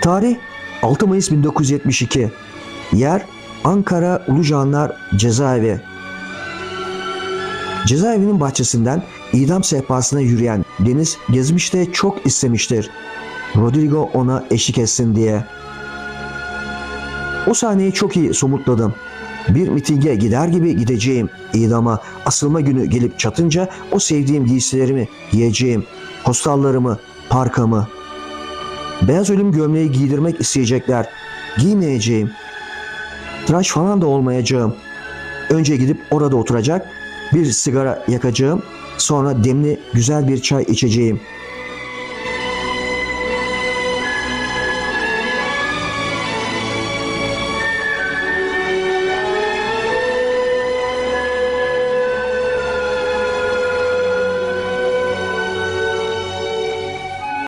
Tarih 6 Mayıs 1972. Yer Ankara Ulucanlar Cezaevi. Cezaevinin bahçesinden idam sehpasına yürüyen Deniz gezmişte çok istemiştir. Rodrigo ona eşlik etsin diye. O sahneyi çok iyi somutladım. Bir mitinge gider gibi gideceğim. İdama asılma günü gelip çatınca o sevdiğim giysilerimi giyeceğim. Postallarımı, parkamı. Beyaz ölüm gömleği giydirmek isteyecekler. Giymeyeceğim. Tıraş falan da olmayacağım. Önce gidip orada oturacak, bir sigara yakacağım, sonra demli güzel bir çay içeceğim.